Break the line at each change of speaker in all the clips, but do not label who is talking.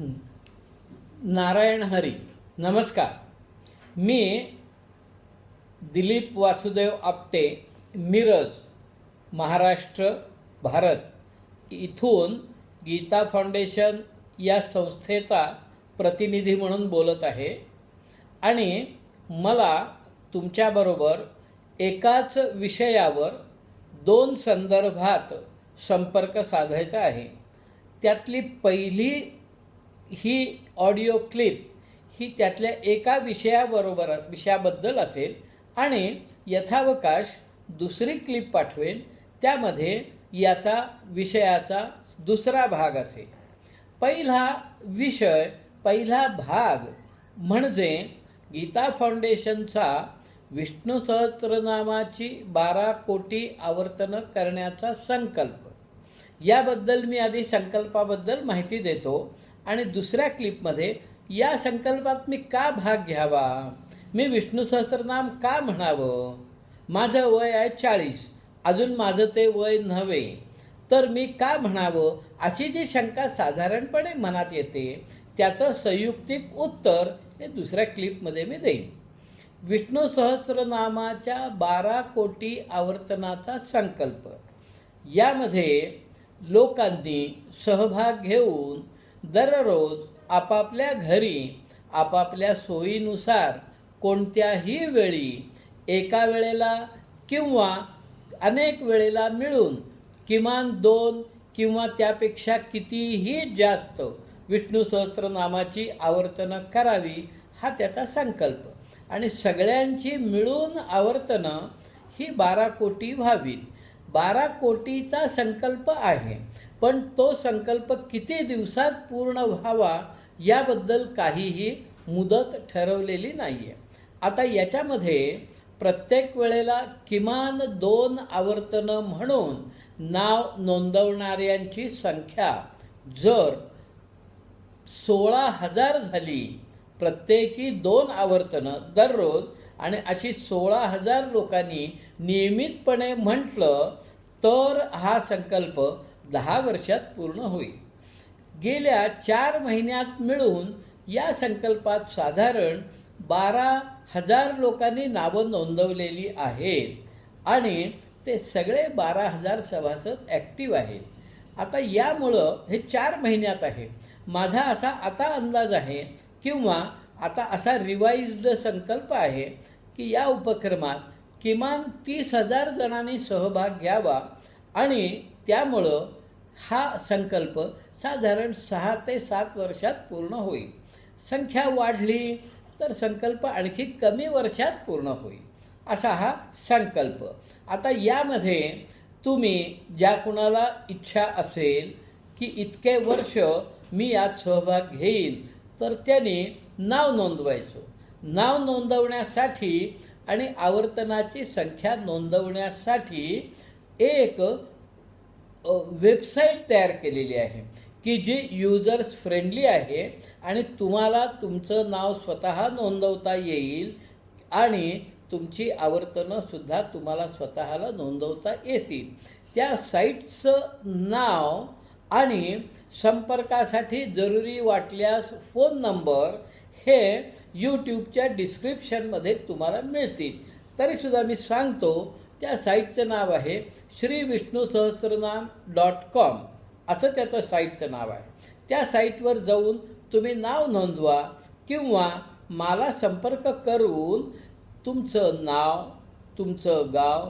नारायण हरी नमस्कार. मी दिलीप वासुदेव आपटे मिरज महाराष्ट्र भारत. इथून गीता फाउंडेशन या संस्थेचा प्रतिनिधी म्हणून बोलत आहे. आणि मला तुमच्याबरोबर एकाच विषयावर दोन संदर्भात संपर्क साधायचा आहे. त्यातली पहिली ही ऑडिओ क्लिप ही त्यातल्या एका विषयाबरोबर विषयाबद्दल असेल आणि यथावकाश दुसरी क्लिप पाठवेन त्यामध्ये याचा विषयाचा दुसरा भाग असेल. पहिला विषय पहिला भाग म्हणजे गीता फाउंडेशनचा विष्णू सहस्त्रनामाची बारा कोटी आवर्तनं करण्याचा संकल्प. याबद्दल मी आधी संकल्पाबद्दल माहिती देतो. आणि दुसऱ्या क्लिपमध्ये या संकल्पात मी का भाग घ्यावा? मी विष्णू सहस्रनाम का म्हणावं? माझं वय आहे चाळीस अजून माझं ते वय नव्हे. तर मी का म्हणावं? अशी जी शंका साधारणपणे मनात येते त्याचं संयुक्तिक उत्तर हे दुसऱ्या क्लिपमध्ये मी देईन. विष्णू सहस्रनामाच्या बारा कोटी आवर्तनाचा संकल्प. यामध्ये लोकांनी सहभाग घेऊन दररोज आपापल्या घरी आपापल्या सोयीनुसार कोणत्याही वेळी एका वेळेला किंवा अनेक वेळेला मिळून किमान दोन किंवा त्यापेक्षा कितीही जास्त विष्णू सहस्रनामाची आवर्तनं करावी हा त्याचा संकल्प. आणि सगळ्यांची मिळून आवर्तनं ही बारा कोटी व्हावी. बारा कोटीचा संकल्प आहे. पण तो संकल्प किती दिवसात पूर्ण व्हावा याबद्दल काहीही मुदत ठरवलेली नाही आहे आता याच्यामध्ये प्रत्येक वेळेला किमान दोन आवर्तनं म्हणून नाव नोंदवणाऱ्यांची संख्या जर सोळा हजार झाली प्रत्येकी दोन आवर्तनं दररोज आणि अशी सोळा हजार लोकांनी नियमितपणे म्हटलं तर हा संकल्प दहा वर्षात पूर्ण होईल. गेल्या चार महिन्यात मिळून या संकल्पात साधारण बारा हजार लोकांनी नावं नोंदवलेली आहेत आणि ते सगळे बारा हजार सभासद ॲक्टिव्ह आहेत. आता यामुळं हे चार महिन्यात आहे. माझा असा आता अंदाज आहे किंवा आता असा रिवाइज्ड संकल्प आहे की या उपक्रमात किमान तीस हजार जणांनी सहभाग घ्यावा आणि त्यामुळं हा संकल्प साधारण सहा ते सात वर्षात पूर्ण होईल. संख्या वाढली तर संकल्प आणखी कमी वर्षात पूर्ण होईल. असा हा संकल्प. आता यामध्ये तुम्ही ज्या कुणाला इच्छा असेल की इतके वर्ष मी यात सहभाग घेईन तर त्यांनी नाव नोंदवायचं. नाव नोंदवण्यासाठी आणि आवर्तनाची संख्या नोंदवण्यासाठी एक वेबसाईट तयार केलेली आहे की जी युजर्स फ्रेंडली आहे आणि तुम्हाला तुमचं नाव स्वतः नोंदवता येईल आणि तुमची आवर्तनंसुद्धा तुम्हाला स्वतःला नोंदवता येतील. त्या साईटचं नाव आणि संपर्कासाठी जरुरी वाटल्यास फोन नंबर हे यूट्यूबच्या डिस्क्रिप्शनमध्ये तुम्हाला मिळतील. तरीसुद्धा मी सांगतो त्या साईटचं नाव आहे श्री विष्णू सहस्रनाम डॉट कॉम. असं त्याचं साईटचं नाव आहे. त्या साईटवर जाऊन तुम्ही नाव नोंदवा किंवा मला संपर्क करून तुमचं नाव तुमचं गाव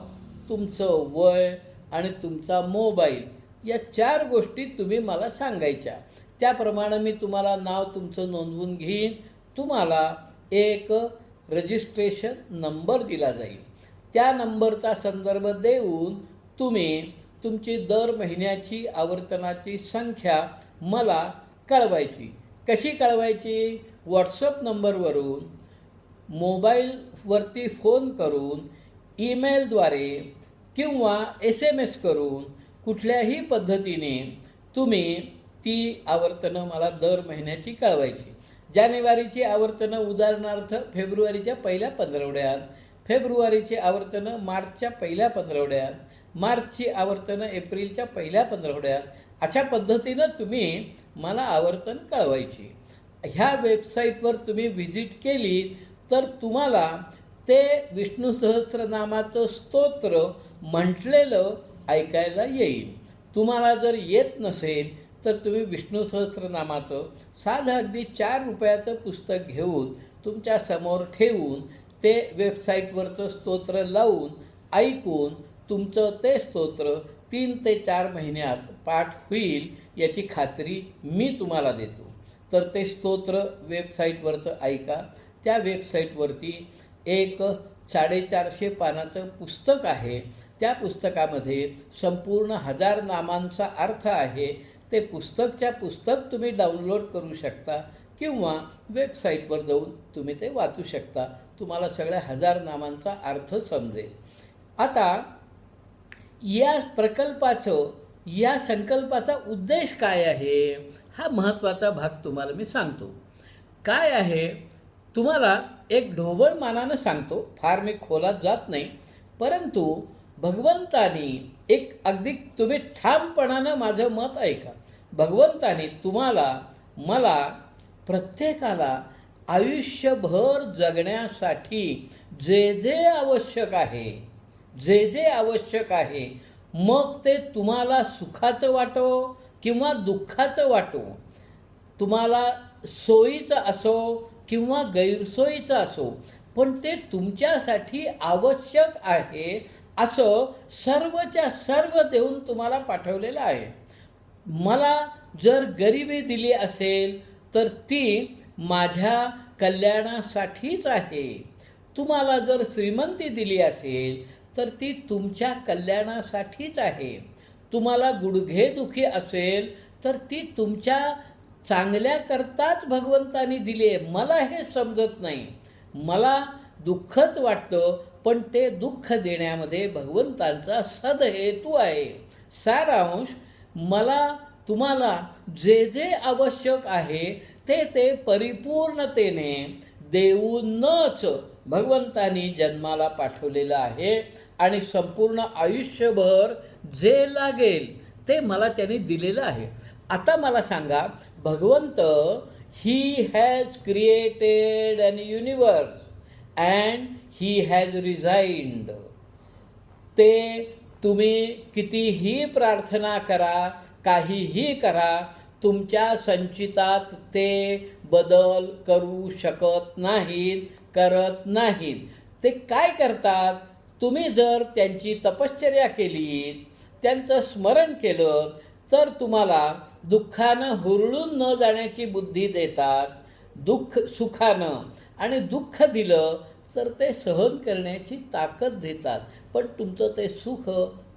तुमचं वय आणि तुमचा मोबाईल या चार गोष्टी तुम्ही मला सांगायच्या. त्याप्रमाणे मी तुम्हाला नाव तुमचं नोंदवून घेईन. तुम्हाला एक रजिस्ट्रेशन नंबर दिला जाईल. त्या नंबरचा संदर्भ देऊन तुम्ही तुमची दर महिन्याची आवर्तनाची संख्या मला कळवायची. कशी कळवायची? व्हॉट्सअप नंबरवरून मोबाईलवरती फोन करून ईमेलद्वारे किंवा एस एम एस करून कुठल्याही पद्धतीने तुम्ही ती आवर्तनं मला दर महिन्याची कळवायची. जानेवारीची आवर्तनं उदाहरणार्थ फेब्रुवारीच्या पहिल्या पंधरवड्यात फेब्रुवारीची आवर्तनं मार्चच्या पहिल्या पंधरवड्यात मार्चची आवर्तनं एप्रिलच्या पहिल्या पंधरवड्यात अशा पद्धतीनं तुम्ही मला आवर्तन कळवायची. ह्या वेबसाईटवर तुम्ही व्हिजिट केली तर तुम्हाला ते विष्णू सहस्रनामाचं स्तोत्र म्हटलेलं ऐकायला येईल. तुम्हाला जर येत नसेल तर तुम्ही विष्णू सहस्रनामाचं साधं अगदी चार रुपयाचं पुस्तक घेऊन तुमच्यासमोर ठेवून ते वेबसाईटवरचं स्तोत्र लावून ऐकून तुमचं ते स्तोत्र तीन ते चार महिन्यात पाठ होईल याची खात्री मी तुम्हाला देतो. तर ते स्तोत्र वेबसाईटवरचं ऐका. त्या वेबसाईटवरती एक साडेचारशे पानाचं पुस्तक आहे. त्या पुस्तकामध्ये संपूर्ण हजार नामांचा अर्थ आहे. ते पुस्तकच्या पुस्तक तुम्ही डाउनलोड करू शकता किंवा वेबसाईटवर जाऊन तुम्ही ते वाचू शकता. तुम्हाला सगळ्या हजार नामांचा अर्थ समजेल. आता या प्रकल्पाचं या संकल्पाचा उद्देश काय आहे? हा महत्त्वाचा भाग तुम्हाला मी सांगतो. काय आहे? तुम्हाला एक ढोबळ मानानं सांगतो. फार मी खोलात जात नाही. परंतु भगवंतानी एक अगदी तुम्ही ठामपणानं माझं मत ऐका. भगवंतानी तुम्हाला मला प्रत्येकाला आयुष्यभर जगण्यासाठी जे जे आवश्यक आहे जे जे आवश्यक आहे मग ते तुम्हाला सुखाचं वाटो किंवा दुःखाचं वाटो. तुम्हाला सोयीचं असो किंवा गैरसोयीचं असो पण ते तुमच्यासाठी आवश्यक आहे असं सर्वच्या सर्व देऊन तुम्हाला पाठवलेलं आहे. मला जर गरिबी दिली असेल तर ती माझ्या कल्याणासाठीच आहे. तुम्हाला जर श्रीमंती दिली असेल तर ती तुमच्या कल्याणासाठीच आहे. तुम्हाला गुडघेदुखी असेल तर ती तुमच्या चांगल्याकरताच भगवंतानी दिली. आहे मला हे समजत नाही. मला दुःखच वाटतं पण ते दुःख देण्यामध्ये भगवंतांचा सदहेतू आहे. सारांश मला तुम्हाला जे जे आवश्यक आहे ते ते परिपूर्णतेने देऊनच भगवंतानी जन्माला पाठवलेलं आहे आणि संपूर्ण आयुष्यभर जे लागेल ते मला त्यांनी दिलेलं आहे. आता मला सांगा भगवंत he has created an universe and he has resigned ते तुम्ही कितीही प्रार्थना करा काहीही करा तुमच्या संचितात ते बदल करू शकत नाहीत करत नाहीत. ते काय करतात? तुम्ही जर त्यांची तपश्चर्या केली त्यांचं स्मरण केलं तर तुम्हाला दुःखानं हुरळून न जाण्याची बुद्धी देतात. दुःख सुखानं आणि दुःख दिलं तर ते सहन करण्याची ताकद देतात. पण तुमचं ते सुख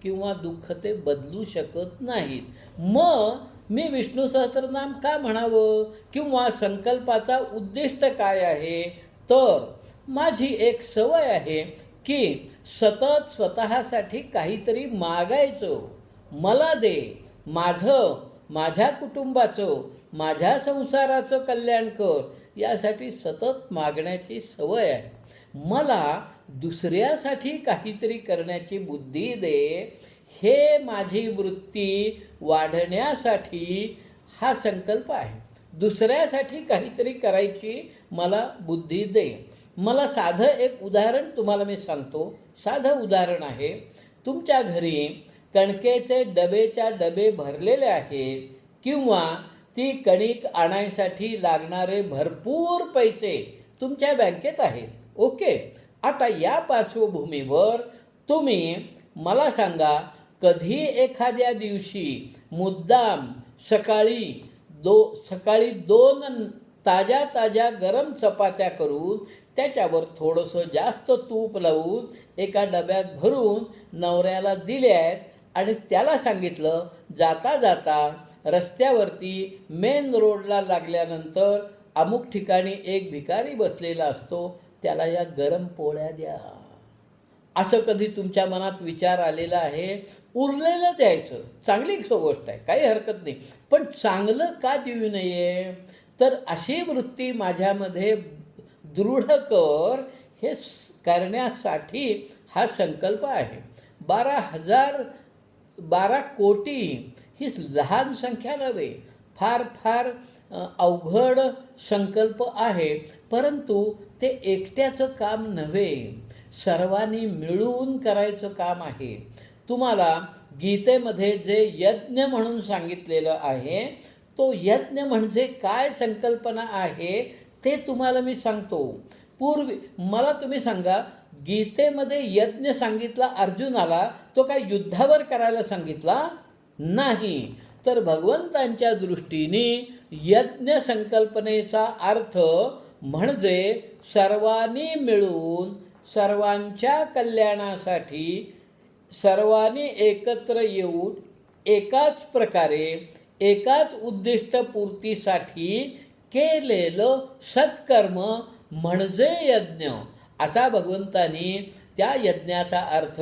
किंवा दुःख ते बदलू शकत नाहीत. मग मी विष्णू सहस्रनाम का म्हणावं? किंवा संकल्पाचा उद्दिष्ट काय आहे? तर माझी एक सवय आहे की सतत स्वतःसाठी काहीतरी मागायचो. मला दे. माझं माझ्या कुटुंबाचं माझ्या संसाराचं कल्याण कर. यासाठी सतत मागण्याची सवय आहे. मला दुसऱ्यासाठी काहीतरी करण्याची बुद्धी दे. हे माझी वृत्ती वाढण्यासाठी हा संकल्प आहे. दुसऱ्यासाठी काहीतरी करायची मला बुद्धी दे. मला साधं एक उदाहरण तुम्हाला मी सांगतो. साधं उदाहरण आहे तुमच्या घरी कणकेचे डबेच्या डबे भरलेले आहेत किंवा ती कणिक आणायसाठी लागणारे भरपूर पैसे तुमच्या बँकेत आहेत. ओके आता या पार्श्वभूमीवर तुम्ही मला सांगा कधी एखाद्या दिवशी मुद्दाम सकाळी दो सकाळी दोन ताज्या ताज्या गरम चपात्या करून त्याच्यावर थोडंसं जास्त तूप लावून एका डब्यात भरून नवऱ्याला दिल्यात आणि त्याला सांगितलं जाता जाता रस्त्यावरती मेन रोडला लागल्यानंतर अमुक ठिकाणी एक भिकारी बसलेला असतो त्याला या गरम पोळ्या द्या. असं कधी तुमच्या मनात विचार आलेला आहे? उरलेलं द्यायचं. चांगली गोष्ट आहे. काही हरकत नाही. पण चांगलं का देऊ नये? तर अशी वृत्ती माझ्यामध्ये दृढ कर. हे करण्यासाठी हा संकल्प आहे. बारा हजार बारा कोटी ही लहान संख्या नव्हे. फार फार अवघड संकल्प आहे. परंतु ते एकट्याचं काम नव्हे. सर्वांनी मिळून करायचं काम आहे. तुम्हाला गीतेमध्ये जे यज्ञ म्हणून सांगितलेलं आहे तो यज्ञ म्हणजे काय संकल्पना आहे ते तुम्हाला मी सांगतो. पूर्वी मला तुम्ही सांगा गीतेमध्ये यज्ञ सांगितला अर्जुनाला तो काय युद्धावर करायला सांगितला? नाही. तर भगवंतांच्या दृष्टीने यज्ञ संकल्पनेचा अर्थ म्हणजे सर्वांनी मिळून सर्वांच्या कल्याणासाठी सर्वांनी एकत्र येऊन एकाच प्रकारे एकाच उद्दिष्टपूर्तीसाठी केलेलं सत्कर्म म्हणजे यज्ञ. असा भगवंतानी त्या यज्ञाचा अर्थ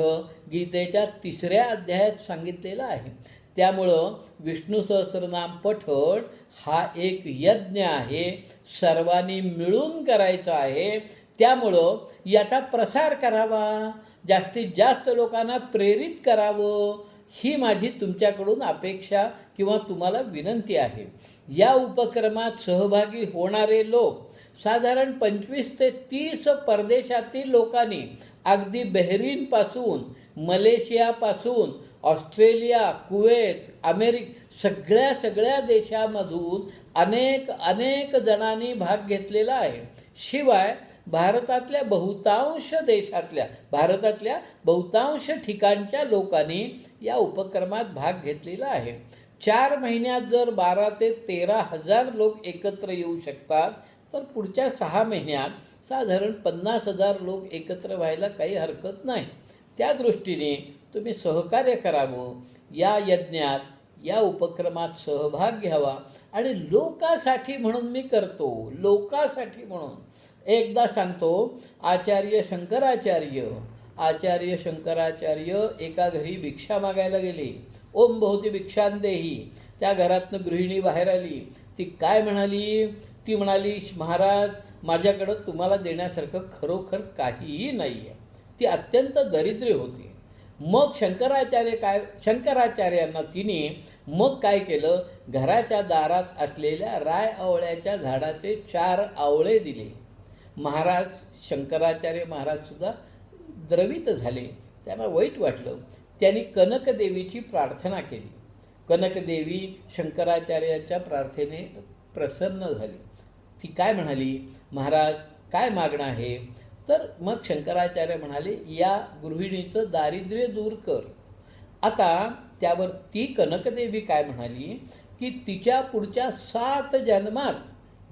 गीतेच्या तिसऱ्या अध्यायात सांगितलेला आहे. त्यामुळं विष्णू सहस्रनाम पठण हा एक यज्ञ आहे. सर्वांनी मिळून करायचा आहे. त्यामुळं याचा प्रसार करावा जास्तीत जास्त लोकांना प्रेरित करावं ही माझी तुमच्याकडून अपेक्षा किंवा तुम्हाला विनंती आहे. या उपक्रमात सहभागी होणारे लोक साधारण पंचवीस ते तीस परदेशातील लोकांनी अगदी बहरीनपासून मलेशियापासून ऑस्ट्रेलिया कुवेत अमेरिक सगळ्या सगळ्या देशामधून अनेक अनेक जणांनी भाग घेतलेला आहे. शिवाय भारतातल्या बहुतांश देशातल्या भारतातल्या बहुतांश ठिकाणच्या लोकांनी या उपक्रमात भाग घेतलेला आहे. चार महिन्यात जर बारा ते तेरा हजार लोक एकत्र येऊ शकतात तर पुढच्या सहा महिन्यात साधारण पन्नास हजार लोक एकत्र व्हायला काही हरकत नाही. त्या दृष्टीने तुम्ही सहकार्य करावं या यज्ञात या उपक्रमात सहभाग घ्यावा आणि लोकासाठी म्हणून मी करतो लोकासाठी म्हणून. एकदा सांगतो आचार्य शंकराचार्य. आचार्य शंकराचार्य एका घरी भिक्षा मागायला गेले. ओम भोवती भिक्षांदेही त्या घरातनं गृहिणी बाहेर आली. ती काय म्हणाली? ती म्हणाली महाराज माझ्याकडं तुम्हाला देण्यासारखं खरोखर काहीही नाही आहे ती अत्यंत दरिद्री होती. मग शंकराचार्य काय शंकराचार्यांना तिने मग काय केलं? घराच्या दारात असलेल्या राय आवळ्याच्या झाडाचे चार आवळे दिले. महाराज शंकराचार्य महाराजसुद्धा द्रवित झाले. त्यांना वाईट वाटलं. त्यांनी कनकदेवीची प्रार्थना केली. कनकदेवी शंकराचार्याच्या प्रार्थने प्रसन्न झाली. ती काय म्हणाली? महाराज काय मागणं आहे? तर मग शंकराचार्य म्हणाले या गृहिणीचं दारिद्र्य दूर कर. आता त्यावर ती कनकदेवी काय म्हणाली? की तिच्या पुढच्या सात जन्मात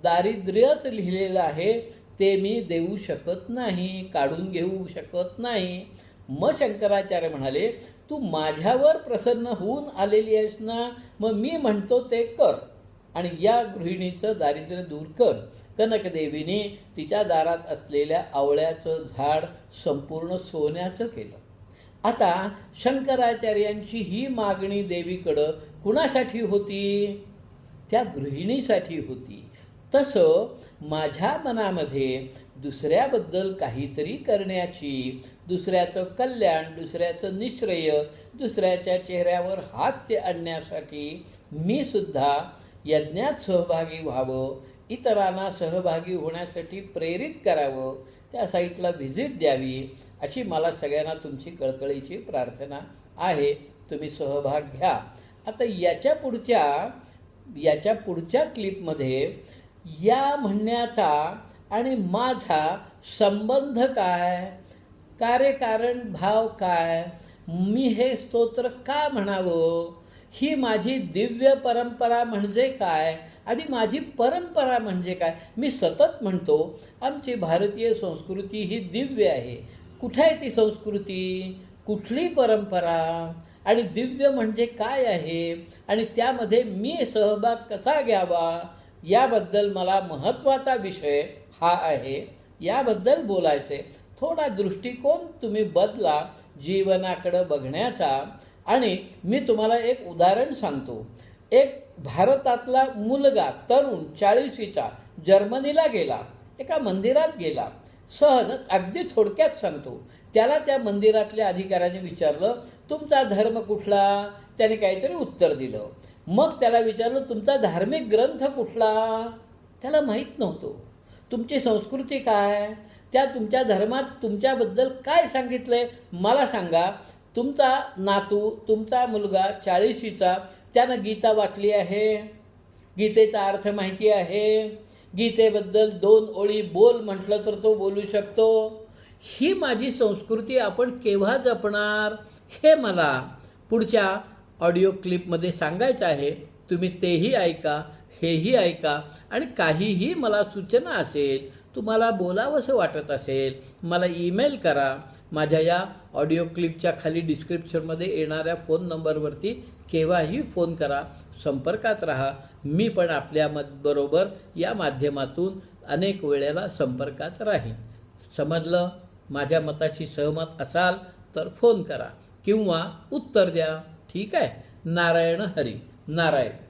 दारिद्र्यच लिहिलेलं आहे. ते मी देऊ शकत नाही काढून घेऊ शकत नाही. मग शंकराचार्य म्हणाले तू माझ्यावर प्रसन्न होऊन आलेली आहेस ना? मग मी म्हणतो ते कर आणि या गृहिणीचं दारिद्र्य दूर कर. कनकदेवीने तिच्या दारात असलेल्या आवळ्याचं झाड संपूर्ण सोन्याचं केलं. आता शंकराचार्यांची ही मागणी देवीकडं कुणासाठी होती? त्या गृहिणीसाठी होती. तसं माझ्या मनामध्ये दुसऱ्याबद्दल काहीतरी करण्याची दुसऱ्याचं कल्याण दुसऱ्याचं निश्रेय दुसऱ्याच्या चेहऱ्यावर हास्य आणण्यासाठी मी सुद्धा यज्ञात सहभागी व्हावं इतरांना सहभागी होण्यासाठी प्रेरित करावं त्या साईटला व्हिजिट द्यावी अशी मला सगळ्यांना तुमची कळकळीची प्रार्थना आहे. तुम्ही सहभाग घ्या. आता याच्या पुढच्या याच्या पुढच्या क्लिपमध्ये या म्हणण्याचा आणि माझा संबंध काय? कार्यकारण भाव काय? मी हे स्तोत्र का म्हणावं? ही माझी दिव्य परंपरा म्हणजे काय? आणि माझी परंपरा म्हणजे काय? मी सतत म्हणतो आमची भारतीय संस्कृती ही दिव्य आहे. कुठे आहे ती संस्कृती? कुठली परंपरा? आणि दिव्य म्हणजे काय आहे? आणि त्यामध्ये मी सहभाग कसा घ्यावा? याबद्दल मला महत्त्वाचा विषय हा आहे. याबद्दल बोलायचे. थोडा दृष्टिकोन तुम्ही बदला जीवनाकडं बघण्याचा आणि मी तुम्हाला एक उदाहरण सांगतो. एक भारतातला मुलगा तरुण चाळीसीचा जर्मनीला गेला. एका मंदिरात गेला. सहज अगदी थोडक्यात सांगतो. त्याला त्या मंदिरातल्या अधिकाऱ्याने विचारलं तुमचा धर्म कुठला? त्याने काहीतरी उत्तर दिलं. मग त्याला विचारलं तुमचा धार्मिक ग्रंथ कुठला? त्याला माहीत नव्हतो. तुमची संस्कृती काय? त्या तुमच्या धर्मात तुमच्याबद्दल काय सांगितलं आहे मला सांगा. तुमचा नातू तुमचा मुलगा चाळीशीचा त्यानं गीता वाचली आहे. गीतेचा अर्थ माहिती आहे. गीतेबद्दल दोन ओळी बोल म्हटलं तर तो बोलू शकतो. ही माझी संस्कृती आपण केव्हा जपणार? हे मला पुढच्या ऑडिओ क्लिपमध्ये सांगायचं आहे तुम्ही तेही ऐका हेही ऐका आणि काहीही मला सूचना असेल तुम्हाला बोलावंसं वाटत असेल मला ईमेल करा. माझ्या या ऑडिओ क्लिपच्या खाली डिस्क्रिप्शनमध्ये येणाऱ्या फोन नंबरवरती केव्हाही फोन करा संपर्कात राहा. मी पण आपल्या बरोबर या माध्यमातून अनेक वेळेला संपर्कात राहीन. समजलं? माझ्या मताशी सहमत असाल तर फोन करा किंवा उत्तर द्या. ठीक आहे? नारायण हरी. नारायण.